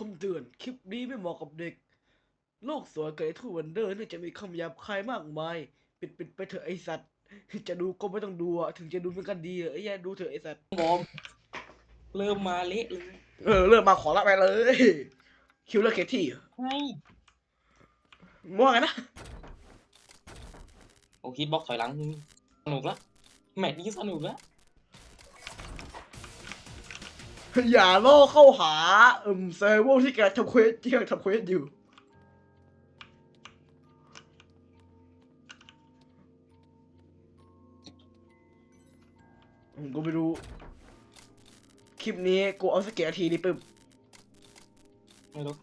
คำเตือน คลิปนี้ไม่เหมาะกับเด็ก โลกสวยเกิดทุกวันเดอร์เนื่องจะมีคำหยาบคายมากมาย ปิดปิดไปเถอะไอสัตว์ จะดูก็ไม่ต้องดูอะถึงจะดูเป็นกันดีอะไอ้แย่ดูเถอะไอสัตว์บอมเริ่มมาเละเลยเออเริ่มมาขอละไปเลย คิวเลอร์เคที่ให้มั่วไงนะโอ้คิดบล็อกถอยหลังสนุกละแมตช์นี้สนุกละ อย่าล่อเข้าหาเอืมเซอร์โวที่แกทำเควสที่กำลังทำเควสอยู่ ผมก็ไม่รู้ คลิปนี้กูเอาสักกี่นาทีดีปึ๊บไม่รู้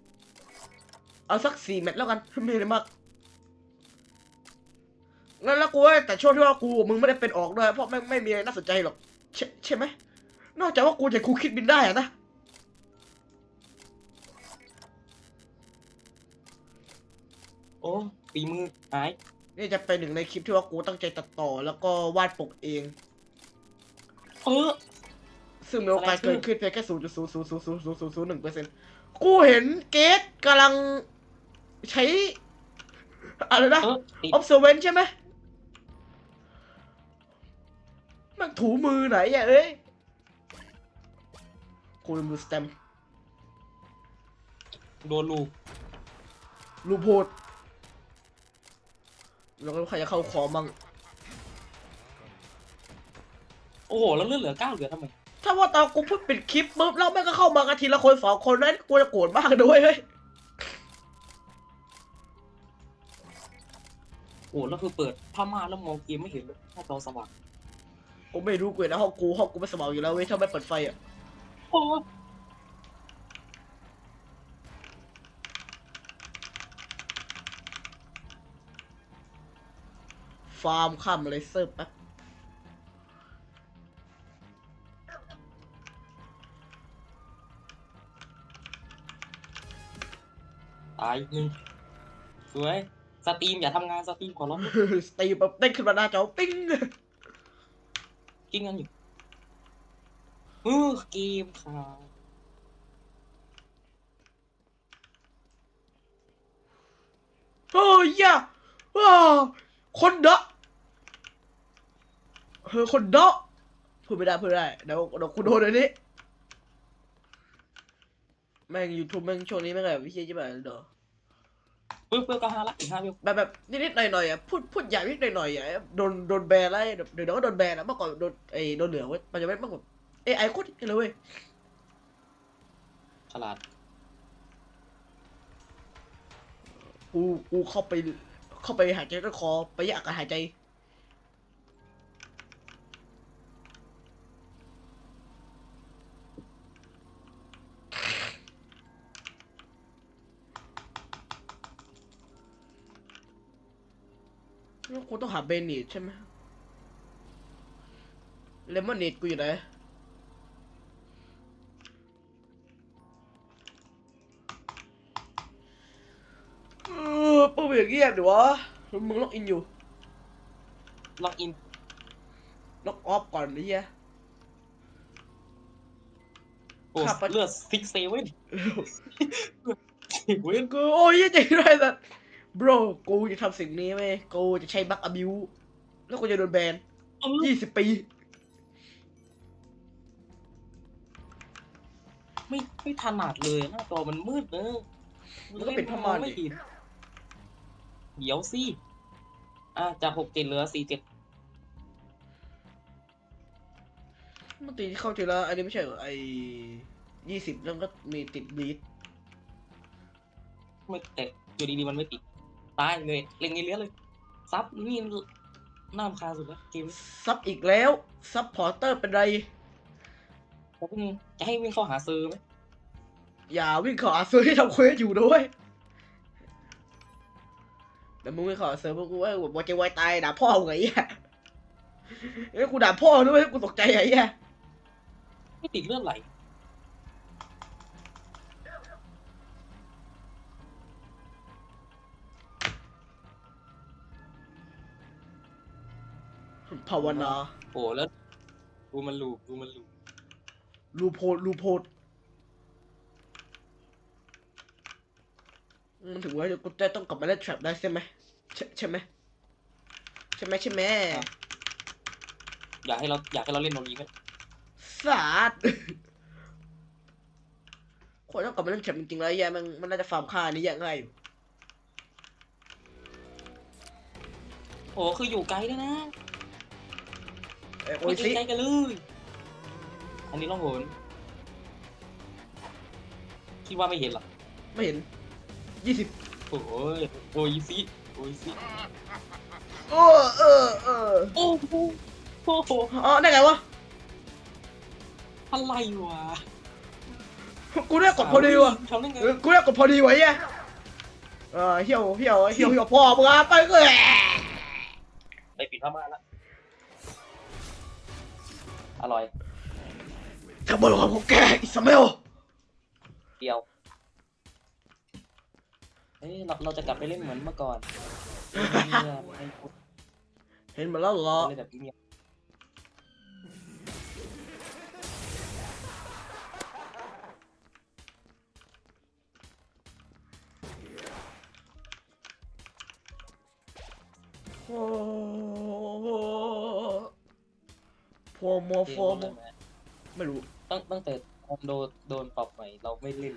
เอาสักสี่แมตช์แล้วกัน ไม่ได้มากงั้นแล้วกูว่าแต่ช่วงที่ว่ากูกับมึงไม่ได้เป็นออกด้วยเพราะไม่ไม่มีอะไรน่าสนใจหรอก ใช่ใช่ไหม นอกจากว่ากูจะกูคิดบินได้อะนะ โอ้ฝีมือหายนี่จะเป็นหนึ่งในคลิปที่ว่ากูตั้งใจตัดต่อ แล้วก็วาดปกเอง เออ ซึ่งมีโอกาสอะไรชื่เกิอดขึ้นเพียงแค่ศูนย์จุดศูนย์ศูนย์ศูนย์ศูนย์ศูนย์ศูนย์ศูนย์หนึ่งเปอร์เซ็นต์กูเห็นเกตกำลังใช้อะไรนะ เออติด observant ใช่ไหมมันถูมือไหนอะเอ้ย กูลืมดูสเต็มโดนลูกรูปโพดแล้วก็ใครจะเข้าคอมั่งโอ้โห แล้วเลือดเหลือเก้าเหลือทำไมถ้าว่าตอนกูพูดปิดคลิปปุ๊บแล้วแม่งก็เข้ามากันทีละคนสองคนนั้นกูจะโกรธมากด้วยเฮ้ยโอ้แล้วคือเปิดผ้าม่านแล้วมองเกมไม่เห็นเลยหน้าจอสว่าง กูไม่รู้กูเห็นนะห้องกูห้องกูไม่สว่างอยู่แล้วเว้ยถ้าไม่เปิดไฟอะ โอ้ฟาร์มข้ามเลเซอร์แป๊บตายหนึ่งสวย สตรีมอย่าทำงานสตรีมขอร้องสตีแบบเต้นขึ้นมาหน้าจอปิ้ง กิ้งกันอยู่ เออเกมค่ะเฮ้ยย่าว้าคนเดาะเฮ้ยคนเดาะพูดไม่ได้พูดไม่ได้เดี๋ยวเดี๋ยวกูโดนอันนี้แม่งยูทูบแม่งช่วงนี้แม่งแบบวิเชียใช่ไหมเด้อเพื่อเพื่อก็ห้าละอีกห้าวิวแบบแบบนิดๆหน่อยๆอะพูดพูดอย่างนิดหน่อยๆอะโดนโดนแบนแล้วเดี๋ยวเดี๋ยวก็โดนแบนอะเมื่อก่อนโดนไอ้โดนเหลืองเว้ยปัจจุบันเมื่อก่อน เอ้ไอโคตรเลยเว้ยฉลาด กูกูเข้าไป เข้าไปหายใจด้วยคอไปแยกกันหายใจ แล้วกูต้องหาเบนเนตใช่ไหมเลมอนเนตกูอยู่ไหน อย่างเงียบดิวะมึงล็อกอินอยู่ ล็อกอิน ล็อกออฟก่อนไอ้เหี้ยโอ้ครับเลือดซิกเซเว่นเว้นกูโอ้ยเจ๋งด้วยสัส bro กูจะทำสิ่งนี้เว้ยกูจะใช้บัคอบิวแล้วกูจะโดนแบนยี่สิบปี ไม่ไม่ถนัดเลยหน้าจอมันมืดเนอะมันก็เป็นผ้าม่านดิ เห็นเดี๋ยวสิ อะจากหกเจ็ดเหลือสี่เจ็ดเมื่อตีที่เข้าทีละอันนี้ไม่ใช่เหรอไอ้ยี่สิบแล้วก็มีติดบีทไม่แต่อยู่ดีๆมันไม่ติด ตายเลยเล็งนี้เลี้ยเลย ซับนี่น่ารำคาญสุดแล้วเกมนี้ซับอีกแล้ว ซับพอร์เตอร์เป็นไรแต่พวกมึงจะให้วิ่งเข้าหาเซอร์ไหมอย่าวิ่งเขอซื้อที่ทำเควสอยู่ด้วย แต่มึงไม่ขอเซิร์ฟพวกกูว่าบอกจะไวายตายด่าพ่อมึงไงเหี้ยเอ้ยกูด่าพ่อด้วยกูตกใจไงเหี้ยไม่ติดเลือดไหลภาวนาโอ้แล้วดูมันลูกดูมันลูกลูโพดลูโพด มันถึงว่ากูจะต้องกลับมาเล่นแทร็ปได้ใช่ไหมใช่ใช่ไหมใช่ไหมใช่ไหมอยากให้เราอยากให้เราเล่นโนรีไหมสาดคนต้องกลับมาเล่นแทร็ปจริงๆแล้วไอ้แย่มันมันน่าจะฟาร์มค่านี้แย่ง่ายอยู่โอ้คืออยู่ไกลด้วยนะเอ้ยโอ้ไม่ยซิใกล้ๆกันเลยอันนี้ล่องหนคิดว่าไม่เห็นหรอไม่เห็น ยี่สิบโอ้ยโอ้ยซิโอ้ยซิโอ้เออเออโอ้โหโอ้โหอ๋อได้ไงวะ อะไรวะกูได้กดพอดีวะทำได้ไงเออกูได้กดพอดีไว้แย่เออเหี่ยวเหี่ยวเหี่ยวเหี่ยวพ่อมึงอะไปก็แหละไปปิดผ้าม่านละอร่อยกระเบิดของพวกแกอิสมาเอลเดียว เอ้ยเราเราจะกลับไปเล่นเหมือนเมื่อก่อนเงียบๆไม่พูดเห็นมาแล้วเหรอ เล่นแบบเงียบโอ้โหโฟโมเกโฟมโมเล่นไหมไม่รู้ตั้งตั้งแต่โดนโดนปรับใหม่เราไม่เล่น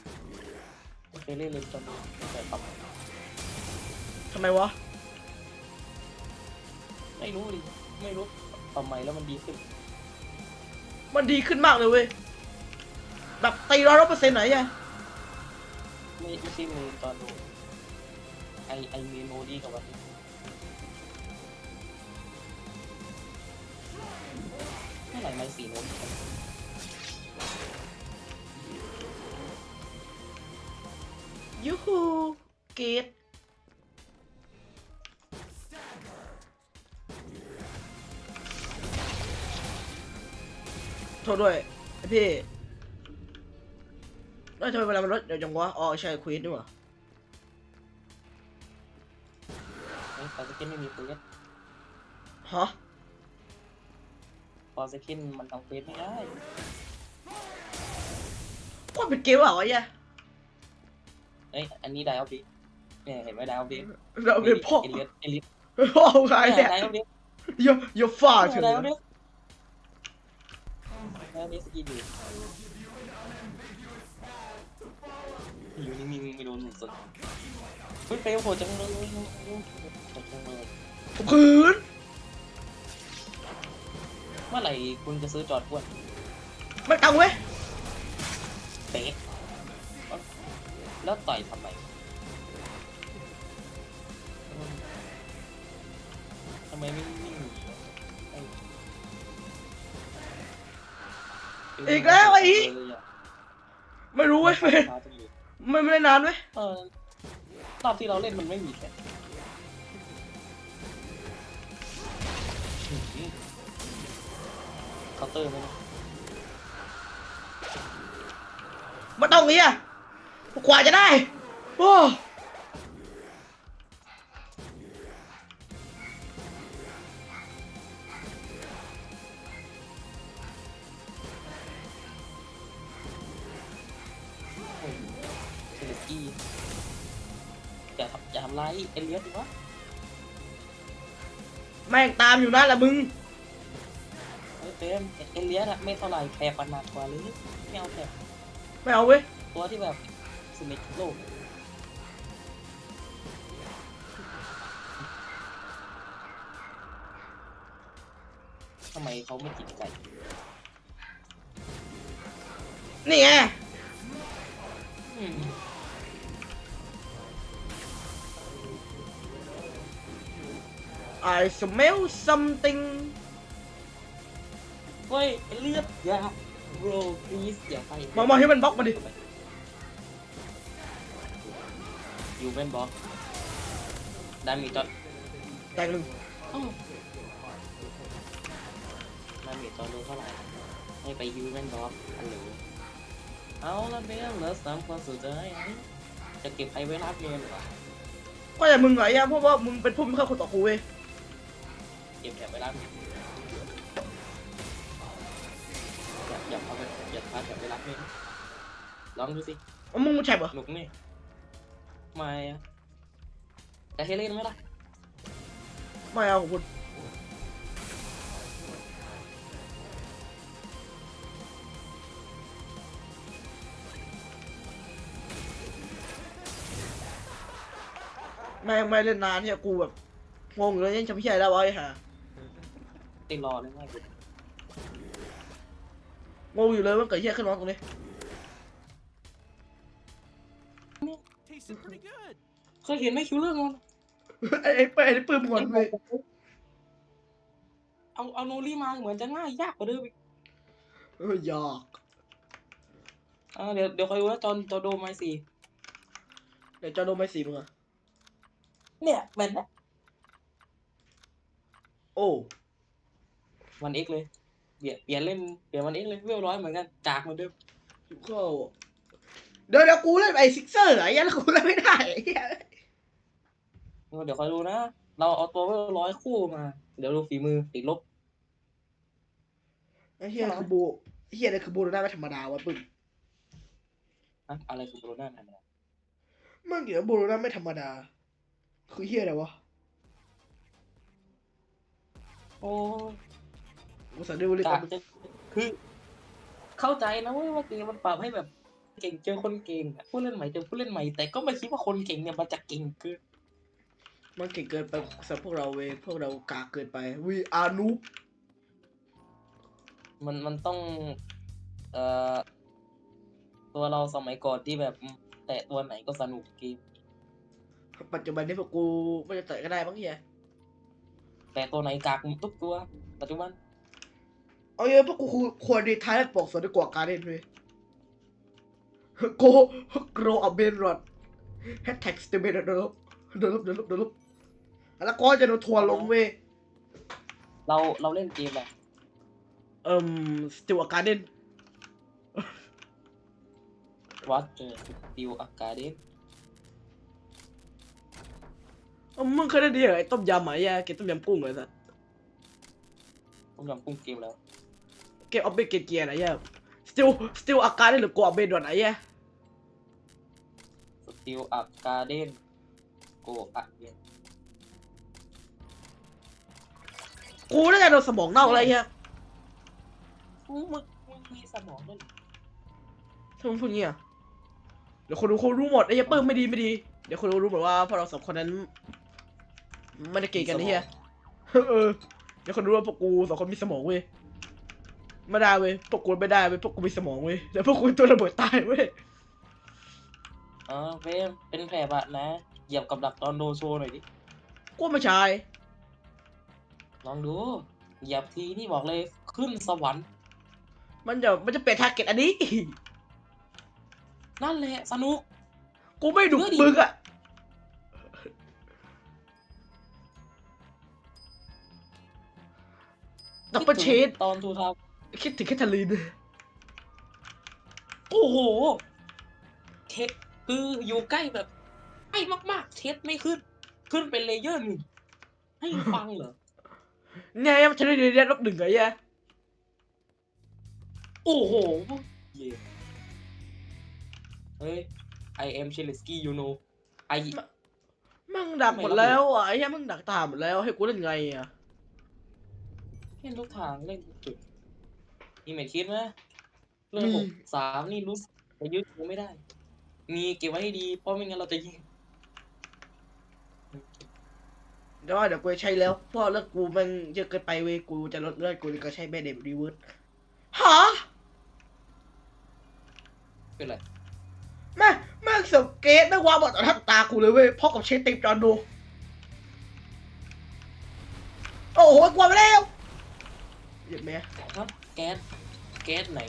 ไม่เคยเล่นเลยตอนนี้ตั้งแต่ปรับทำไมวะ ไม่รู้ดิไม่รู้ปรับใหม่แล้วมันดีขึ้นมันดีขึ้นมากเลยเว้ย แบบตีร้อยเปอร์เซ็นต์ไหนอะไม่ไม่ใช่มือตอนโดนไอไอเมโนดีกับวันนี้เมื่อไหร่ไม่สีโน้ ยูฮูเกตโทษด้วยไอพี่แล้วทำไมเวลามันลดเดี๋ยวจังวะอ๋อใช่ควีนนี่หว่าเฮ้ยพอสกินไม่มีเควสฮะพอสกินมันทำเควสไม่ได้ว่าเป็นเกมเปล่าวะเนี่ย เอ้ยอันนี้ไดออฟดิเนี่ยเห็นไหมไดออฟดิเราเป็นพ่อเอเลียสเอเลียสพ่อใครเนี่ยเนี่ยไดออฟดิโยโยฟาเถไดออฟอะดิไดออฟดิสกินอยู่อยู่นิ่งๆไม่โดนหนุนสดเฮ้ยเฟลโหดจังเลยจังเลยผมคืนเมื่อไหร่คุณจะซื้อจอดอ้วนไม่ตังเว้ยเตะ แล้วต่อยทำไมทำไมไม่นิ่งๆไอ้อีกแล้วไอ้ไม่รู้เว้ยไม่ไม่ไม่ได้นานเว้ยเออรอบที่เราเล่นมันไม่มีแค่เคาน์เตอร์ไหมนะไม่ต้องงี้อะ กว่าจะได้โอ้โอ้ยเซเลสกี้อย่าทำอย่าทำร้ายเอเลียสดิวะแม่งตามอยู่นั่นแหละมึงเฮ้ยเต็มเอเลียสอะไม่เท่าไหร่แคร์ปันหนักกว่าเลยไม่เอาแคร์ไม่เอาเว้ย ตัวที่แบบ สุดในโลกทำไมเขาไม่จิตใจนี่ไงอืมไอ smell something เฮ้ยเอเลียสอย่าโรพลีสอย่าไปมามาให้มันบล็อกมาดิอ ยู่เป็นบล็อกได้มีจอดแต่งหนึ่งได้มีจอดรู้เท่าไหร่ให้ไปยูเป็นบล็อกอันหรือเอาละเบลเหลือสามคนสุดท้ายจะเก็บใครไว้รับเงินเหรอก็อย่ามึงไงอะเพราะว่ามึงเป็นผู้ไม่เข้าคนต่อกูเว้ยเก็บแถบไว้รับเงินอย่าอย่าเอาไปอย่าพาแถบไว้รับเงินลองดูสิเอามึงมาแฉบเหรอหนุกนี่ ไม่อะจะให้เล่นไหมล่ะไม่เอาของคุณแม่งไม่เล่นนานเนี่ยกูแบบงงอยู่เลยยังจะไม่ใช่แล้ววะไอ้ห่าติดรอเลยง่ายงงอยู่เลยว่าเกิดเหี้ยขึ้นมาตรงนี้ เคยเห็นไหมคิวเลอร์มันไอ้ไอ้เป้ไอ้ปื้มก่อนเลยเอาเอาโนรีมาเหมือนจะง่ายยากกว่าเดิมอีกเออหยอกอ่าเดี๋ยวเดี๋ยวคอยดูนะจอนจอโดไมสี่เดี๋ยวจะโดนไม่สีมึงอะเนี่ยแมนนะโอ้วันเอ็กเลยเปลี่ยนเปลี่ยนเล่นเปลี่ยนวันเอ็กเลยเวลร้อยเหมือนกันจากเหมือนเดิม หิวข้าวอะ เดี๋ยวเดี๋ยวกูเล่นไอ้ซิกเซอร์ไอ้เหี้ยันกูเล่นไม่ได้ไอ้เหี้ยเดี๋ยวคอยดูนะ เราเอาตัวเวลร้อยคู่มา เดี๋ยวดูฝีมือติดลบ ไอ้เหี้ยคือโบไอ้เหี้ยเนี่ยคือโบโลน่าไม่ธรรมดาวะปึ้งอะอะไรคือโบโลน่าธรรมดามันเกี่ยวกับโบโลน่าไม่ธรรมดา คือเหี้ยอะไรวะ โอ้กูสั่งดูเลยจากกันจะคือ เข้าใจนะเว้ยว่าเกมมันปรับให้แบบ เก่งเจอคนเก่งอะผู้เล่นใหม่เจอผู้เล่นใหม่แต่ก็ไม่คิดว่าคนเก่งเนี่ยมันจะเก่งเกินมันเก่งเกินไปสำหรับพวกเราเว้ยพวกเรากากเกินไป we are noob มันมันต้อง เอ่อ ตัวเราสมัยก่อนที่แบบอืมแตะตัวไหนก็สนุกเกมปัจจุบันนี้พวกกูไม่จะเตะก็ได้บ้างเหี้ยแต่ตัวไหนกากทุกตัว ปัจจุบันเอาเยอะพวกกูควรดีท้ายและปกสวนดีกว่าการเล่นเว้ย โกโกรอเบนรอดแฮชแท็กสเตเบนเดลบเดลบเดลบเดลบแล้วก็จะโดนทัวร์ลงเว้ยเราเราเล่นเกมแบบเอ่มสติวการเดนวัดเจอติวอากาเดนมึงเคยได้ดีเหรอไอ้ต้มยำไหมอะเก็บต้มยำกุ้งเลยสัสผมยำกุ้งเกมแล้วเก็บเอาไปเกียร์ๆไหนอะสติวสติวอาการได้หรือโกอเบนรอดไหนอะ สติวอากาเดนโกอะเดนกูน่าจะโดนสมองเน่าอะไรเงี้ยมึงมึงมึงมีสมองด้วยเหรอทำไมพูดงี้อะเดี๋ยวคนดูคนรู้หมดไอ้เหี้ยเปิ้มไม่ดีไม่ดี เดี๋ยวคนดูรู้หมดว่าพวกเราสองคนนั้นไม่ได้เก่งกันไอ้เหี้ยเออเดี๋ยวคนรู้ว่าพวกกูสองคนมีสมองเว้ยไม่ได้เว้ยพวกกูไม่ได้เว้ยพวกกูมีสมองเว้ยเดี๋ยวพวกกูตัวระเบิดตายเว้ย อ๋อเฟรมเป็นแผลบะนะ เหยียบกับดักตอนโดโชว์หน่อยดิ กูไม่ใช่ลองดู เหยียบทีนี่บอกเลยขึ้นสวรรค์ มันจะมันจะเปลี่ยนทาร์เก็ตอันนี้ นั่นแหละสนุก กูไม่ดุเชื่อดิมึงอะดับเบิลเชดตอนทูทาคิดถึงแคทเธอรีน โอ้โห เทส คืออยู่ใกล้แบบใกล้มากๆ เทสไม่ขึ้น ขึ้นเป็นเลเยอร์หนึ่งให้ฟังเหรอ เนี่ยมันจะได้เรียนลบหนึ่งไงยะโอ้โหเย่เฮ้ย I am c h e l i s k y you know I มึงดักหมดแล้วอะไอ้เหี้ยมึงดักตามหมดแล้วให้กูเล่นไงอะเล่นทุกทางเล่นทุกจุดมีเมทคิดไหมเรื่องหกสามนี่รู้สึกจะยึดกูไม่ได้ มีเก็บไว้ให้ดี เพราะไม่งั้นเราจะยิงเดี๋ยวว่าเดี๋ยวกูจะใช้แล้วเพราะเลือดกูมันเยอะเกินไปเว้ยกูจะลดเลือดกูก็ใช้แม่เดบรีเวิร์สฮะเป็นไรแม่แม่งเสือกเกตไม่ว่าบอต่อทับตากูเลยเว้ยพ่อกับเชฟติมจอนดูโอ้โหกลัวไปแล้วเหยียบแม่ครับแก๊สแก๊สไหน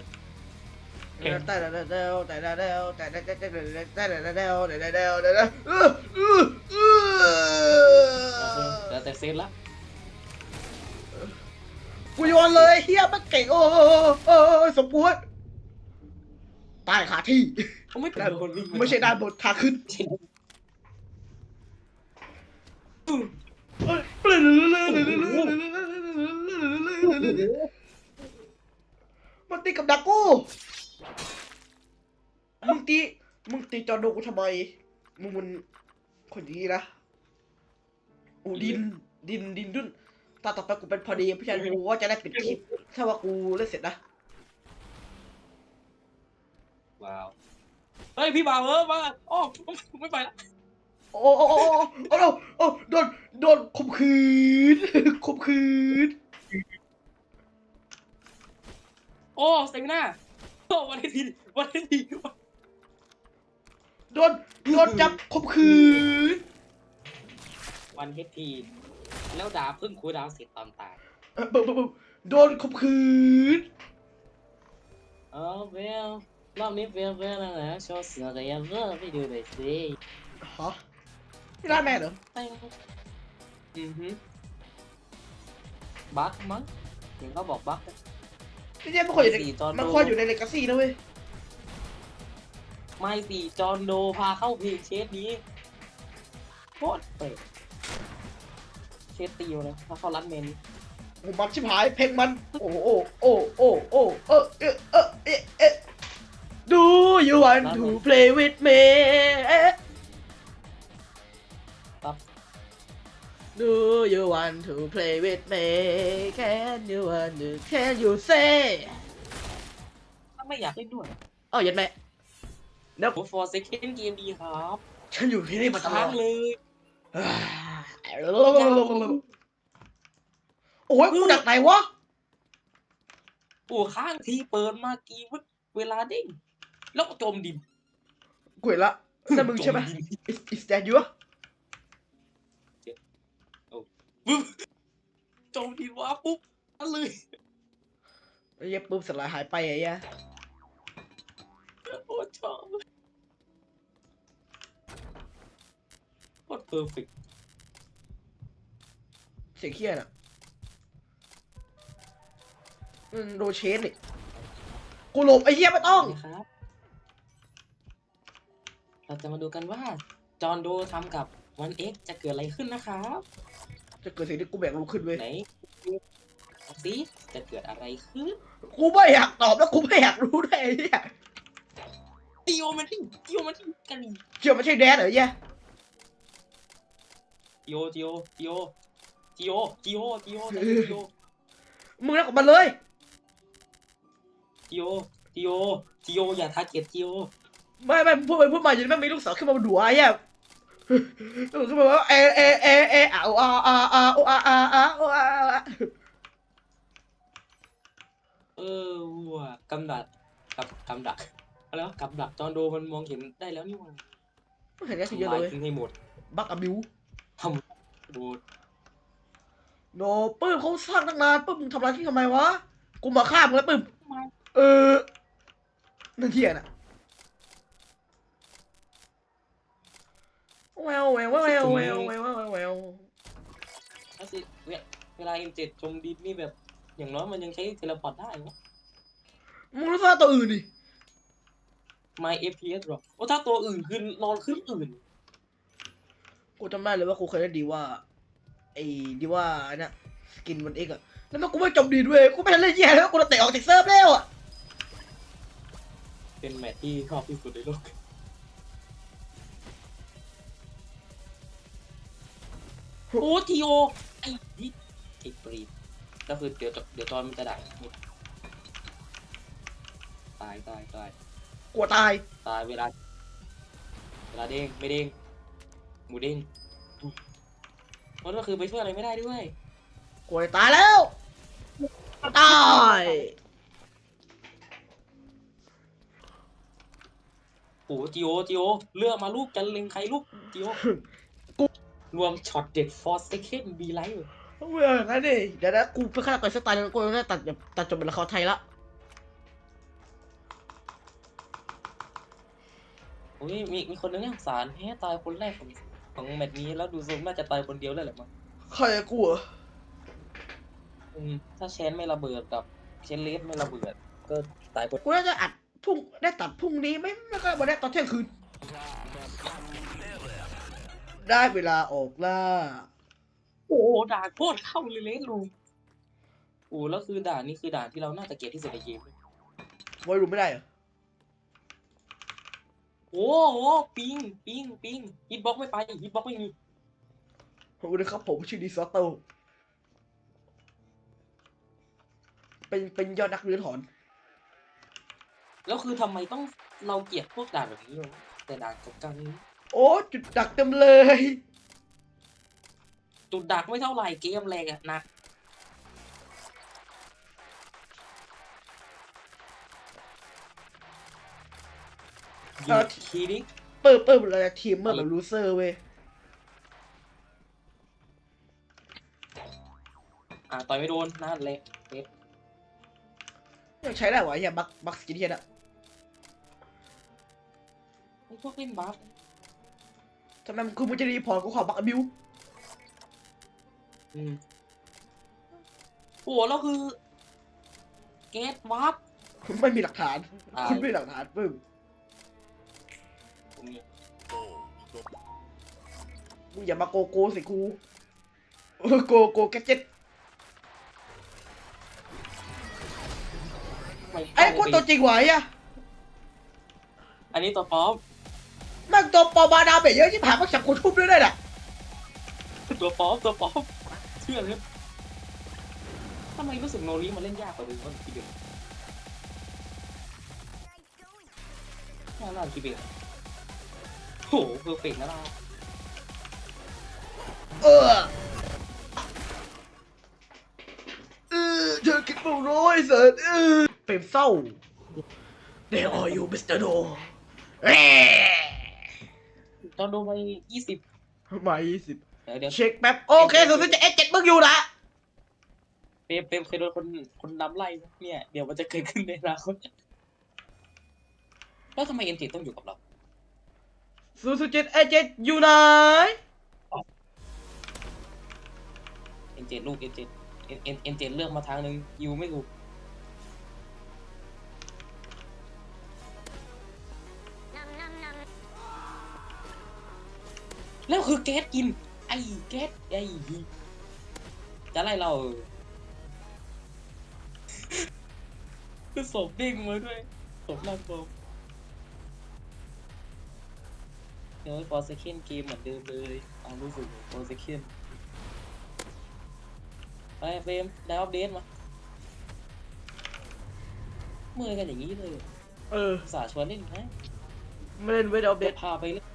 แต่แต่แต่แต่แต่แต่แต่แต่แต่แต่แต่แต่แต่แต่แต่แต่แต่เออเออเออแต่แต่เซนละกูโยนเลยเฮียมันเก่งโอ้โอ้สมควรตายขาที่เขาไม่เป็นด้านคนวิ่งไม่ใช่ด้านบนทางขึ้นมันตีกับดักกู มึงตี มึงตีจอโดกูทำไม มึงมันคนดีนะโอ้ดิน ดิน ดินดุนตาต่อไปกูเป็นพอดีเพราะฉะนั้นกูว่าจะได้ปิดคลิป ถ้าว่ากูเล่นเสร็จนะ ว้าว เฮ้ยพี่บ่าวเออมาอ๋อไม่ไปละโอ้โอ้โอ้โอ้โอ้โอ้โอ้โดน โดนข่มขืนข่มขืน โอ้เซมิน่าโอ้ วันที่ดีวันที่ดีโดนโดนจับข่มขืนวันเฮทีแล้วดาบเพิ่งคูลดาวน์เสร็จตอนตายเออปุ๊บปุ๊บปุ๊บโดนข่มขืนเออเวลรอบนี้เวลเวลนะนะโชว์เสือกับยันเวอร์ไปดูหน่อยสิฮะนี่ร้านแม่เหรอเต้งอือฮึบั๊กมั้งเห็นเขาบอกบั๊ก นี่เนี่ยมันควรอยู่ในสี่ตอนมันโดควรอยู่ในเลกาซี่นะเว้ยไม่สิจอห์นโดพาเข้าเพลงเชฟนี้โคตรเป๊ะเชฟตีมาเลยพาเข้ารัดเมนโอ้มันชิบหายเพลงมัน โอ้โอ้โอ้โอ้โอ้เออเออเออเออเออ Do you want to play with me ครับ Do you want to play with me Can you want to Can you say ถ้าไม่อยากเล่นด้วยเอ้ายันแม่เดี๋ยวโอ้ฟอร์เซคันด์เกมดีครับฉันอยู่ที่นี่มาตลอค้างดเลยโอ้ยกูดักไหนวะโอ้ค้างทีเปิดมากี่วิเวลาเด้งแล้วก็จมดินกูเห็นละนั่นมึงใช่ไหมจดิน Is is that you ปึ๊บจมดินวะปุ๊บนั่นเลยไอ้เหี้ยปุ๊บสลายหายไปไอ้เหี้ยโคตรชอบโคตรเพอร์เฟกต์เสียงเครียดอะอืมโดนเชนนี่กูหลบไอ้เหี้ยไม่ต้องนะครับ เราจะมาดูกันว่า จอห์นโดทำกับวันเอ็กจะเกิดอะไรขึ้นนะครับ จะเกิดสิ่งที่กูแบกรู้ขึ้นเว้ยไหนดูสิจะเกิดอะไรขึ้นกูไม่อยากตอบแล้วกูไม่อยากรู้ด้วยไอ้เหี้ยติโอมันที่ติโอมันที่กันดิเชื่อมันใช่แดนเหรอไอ้เหี้ยติโอติโอติโอติโอติโอติโอติโอมึงรักกับมันเลยติโอติโอติโออย่าทาร์เก็ตติโอไม่ไม่พูดไปพูดมาอย่างนี้แม่งมีลูกสาวขึ้นมาบนหัวไอ้เหี้ย ลูกขึ้นมาว่าเอเอเอเออาอาอาอาอาอาอาอาอาเออว่ะกำดักกับกำดักอะไรวะกำดักจอห์นโดมันมองเห็นได้แล้วนี่หว่าเห็นได้ทีเยอะทำเลลายยทิ้งให้หมดบักอบิวทำโดนโนปื้มเขาสร้างตั้งนานปื้มมึงทำร้ายที่ทำไมวะกูมาฆ่ามึงแล้วปื้มมาเออนั่นเทียน่ะ แววแววแววแววแววแววแววถ้าสิเนี่ยเวลา M7 ชวดิวนี่แบวอย่างน้อวมัวยัวใช้เวเลพวร์วได้เวาะมึงรู้ว่าตัวอื่นดิ My FPS วรอวอ้ถ้าตัวอื่นคือนวนขึ้นอื่วกูจำได้เลยว่ากูเคยได้ดีว่า ไอ้ดีว่าเนี่ย สกินบนเอกอะแล้วมันกูไม่จบดีด้วย กูไม่เล่นแย่แล้วกูโดเตะออกจากเซิร์ฟแล้วอะเป็นแมตที่ชอบที่สุดในโลก โอ้ทีโอไอ้ดิไอ้ปรีดก็คือเดี๋ยวเดี๋ยวตอนมันจะด่าตายตายตายกลัวตาย ตายเวลา เวลาเด้งไม่เด้งหมูเด้งมันก็คือไปช่วยอะไรไม่ได้ด้วยกลัวตายแล้วตายโอ้จิโอจิโอเลือกมาลูกจะเล็งใครลูกจิโอ รวมช็อตเด็ดฟอร์เซคันบีไลท์เมื่องั้นดิเดี๋ยวนะกูเพื่อฆ่าตัวสไตล์แล้วกูต้องได้ตัดตัดจบเป็นละครไทยละโอ้ยมีมีคนนึงน่าสงสารแฮ่ตายคนแรกของของแมตช์นี้แล้วดูทรงน่าจะตายคนเดียวเลยแหละมั้งใครอะกูเหรออืมถ้าแชนไม่ระเบิดกับเชนเลสไม่ระเบิด ก็ตายคนกูน่าจะอัดพรุ่งได้ตัดพรุ่งนี้ไม่ไม่ก็วันนี้ตอนเที่ยงคืน ได้เวลาออกล่า โอ้โหด่าโคตรเข้าเลยเลสลุงโอ้แล้วคือด่านนี้คือด่านที่เราน่าจะเกลียดที่สุดในเกมเลยไว้รู้ไม่ได้เหรอโอ้โหปิงปิงปิงฮิตบ็อกไม่ไปฮิตบ็อกไม่มีสวัสดีครับผมชื่อดีซอตโตเป็นเป็นยอดนักเรือถอน แล้วคือทำไมต้องเราเกลียดพวกด่านแบบนี้วะแต่ด่านกับกัน โอ้จุดดักเต็มเลย จุดดักไม่เท่าไหร่เกมแรกอะหนักเออทีนี้เปิดเปิดเราจะทีมเมื่อแบบลูเซอร์เว้ยอ่าต่อยไม่โดนนั่นเละยังใช้ได้วะเฮียบักบักสกินเฮียน่ะไอ้พวกเล่นบัฟ ทำไมมึงคือมึงจะรีพอร์ตกูขอบักอบิวอืมโอ้โหแล้วคือ เกตวับไม่มีหลักฐานตายคุณไม่มีหลักฐานปึ้มตรงนี้มึงอย่ามาโกโก้ใส่กูเออโกโก้แกจิตไม่ไอ้กูตัวจริงไหวอะอันนี้ตัวปลอม แม่งตัวปอมาดาเบะเยอะที่ผ่านมาจับกูทุบด้วยได้น่ะตัวปลอมตัวปลอมเชื่อเลยทำไมรู้สึกโนริมันเล่นยากกว่าเดิมวะทีเดียวน่ารักทีเดียวโอ้โหเพอร์เฟกต์นะเราเออเออเธอคิดว่าร้อยสัตว์เออเป็นเศร้า There are you Mr. No เอ๊ะ ตอนโดนไปยี่สิบมายี่สิบเดี๋ยวเดี๋ยวเช็คแป๊บโอเคสุดจะเอเจ็ดมึงอยู่นะเปรมเปรมเคยโดนคนคนนำไล่ไหมเนี่ยเดี๋ยวมันจะเกิดขึ้นในอนาคตแล้วทำไมเอ็นจีต้องอยู่กับเราศูนย์ศูนย์เจ็ดเอเจ็ดอยู่ไหนเอ็นเจลูกเอ็นเจเอ็นเอ็นเอ็นเจเลือกมาทางหนึ่งยูไม่ถูก แล้วคือแก๊สกิน ไอ้แก๊สไอ้จะไล่เราคือศพเด้งมาด้วยศพร่างทรงเดี๋ยวฟอร์เซเคนเกมเหมือนเดิมเลยความรู้สึกฟอร์เซเคนไปเฟรมได้อัปเดตมาเมื่อยกันอย่างนี้เลยเอออุตสาห์ชวนเล่นไหมไม่เล่นเวทเอาเบเดี๋ยสวพาไปเล่น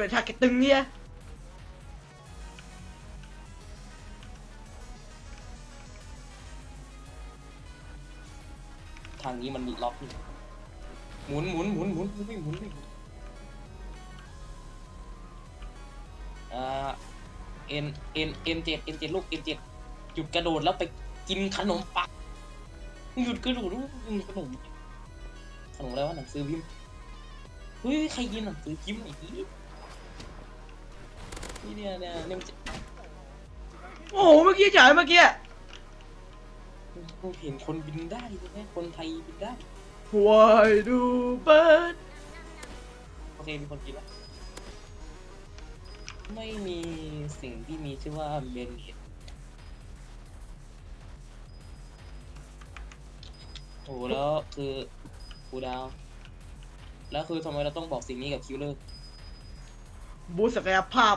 ป็นทาร์เก็ตตึงเนี่ยทางนี้มันล็อกนี่หมุนหมุนหมุนหมุนหมุนหมุนหมุนอ่าเอ็นเอ็นเอ็นเจ็ดเอ็นเจ็ดลูกเอ็นเจ็ดหยุดกระโดดแล้วไปกินขนมปังหยุดกระโดดลูกกินขนมขนมอะไรวะหนังสือพิมพ์เฮ้ยใครยินหนังสือพิมพ์ไอ้ที่ นี่เนี่ยเนี่ยเนี่ยมันจะโอ้โหเมื่อกี้จ่ายเมื่อกี้กูเห็นคนบินได้ใช่ไหมคนไทยบินได้ Why do bird โอเคมีคนกินแล้วไม่มีสิ่งที่มีชื่อว่าเบนเฮดโอ้แล้วคือกูดาว แล้วคือทำไมเราต้องบอกสิ่งนี้กับคิวเลอร์บูสต์ศักยภาพ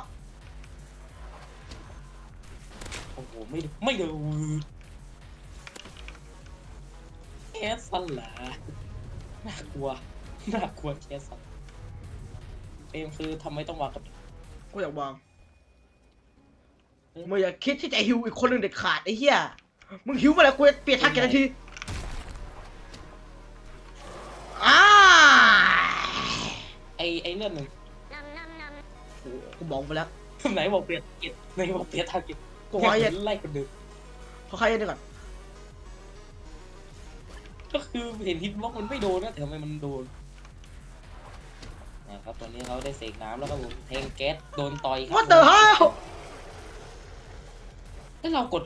ไม่ไม่เดือดแคสซันหลาน่ากลัว น่ากลัวแคสซันเฟรมคือทำไมต้องวางกับกูอยากวางมึงอย่าคิดที่จะฮิวอีกคนหนึ่งเด็ดขาดไอ้เหี้ย มึงฮิวมาแล้วกูจะเปลี่ยนทักกี่นาทีอ้าไอไอเลื่อนหนึ่งโอ้โหกูบอกไปแล้ว ไหนบอกเปลี่ยนเกียรไหนบอกเปลี่ยนทาร์เก็ต กูขอให้เย็นไล่คนเดิมขอใครเย็นดีก่อนก็คือเห็นฮิตบล็อกมันไม่โดนนะแต่ทำไมมันโดนนะครับตอนนี้เขาได้เสกน้ำแล้วครับผมแทงแก๊สโดนต่อยครับ What the hell แล้วเรากด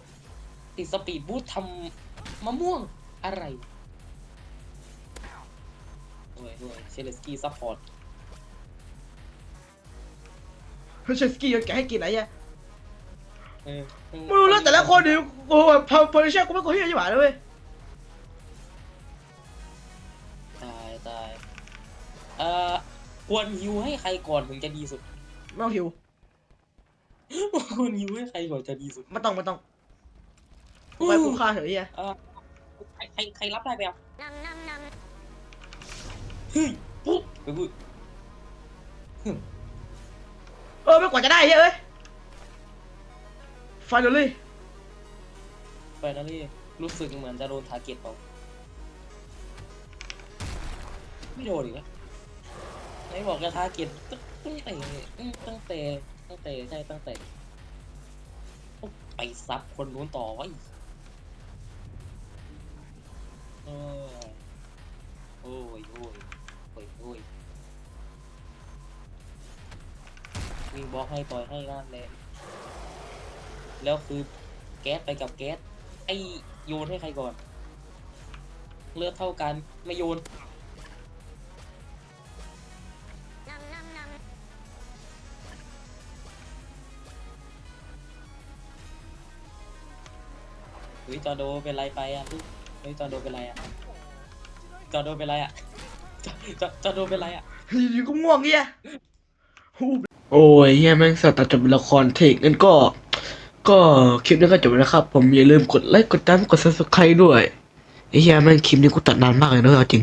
ติดสปีดบูททำมะม่วงอะไรด้วยด้วยเชลสกี้ซัพพอร์ตเฮเชสกี้ยังแกให้กินอะไรเงี้ย เมึงรู้แล้วแต่ละคนดิโอ้พอพอเชียกูไม่กูเฮียยี่หว่าเลยตายตายเอ่อควรฮิวให้ใครก่อนถึงจะดีสุด ไม่ต้องหิวควรฮิวให้ใครก่อนจะดีสุดไม่ต้องไม่ต้องกูไปกูฆ่าเถอะเฮียใครใครรับได้ไปเอาเฮ้ยปุ๊บไปปุ๊บเออไม่กว่าจะได้เฮ้ย ไฟนอลี่ไปนั่นนี่รู้สึกเหมือนจะโดนทาร์เก็ตเอาไม่โดนอีกแล้วไหนบอกจะทาร์เก็ตตั้งแต่ตั้งแต่ตั้งแต่ใช่ตั้งแต่ไปซับคนนู้นต่อไว้เออโอ้ยโอ้ยโอ้ยโอ้ยวิ่งบล็อกให้ต่อยให้นั่นแหละ แล้วคือแก๊สไปกับแก๊สไอโยนให้ใครก่อน เลือดเท่ากันไม่โยนเฮ้ยจอโดเป็นไรไปอะลูกเฮ้ยจอโดเป็นไรอะจอโดเป็นไรอะจอจอจอโดเป็นไรอะอยู่ๆก็ง่วงเฮียฮู้โอ้ยเฮียแม่งสัตว์ตัดจบเป็นละครเทคงั้นก็ ก็คลิปนี้ก็จบแล้วครับ ผมอย่าลืมกดไลค์กดติดตามกดซับสไคร b e ด้วยไอ้เฮียแม่งคลิปนี้กูตัดนานมากเลยนะเอาจริง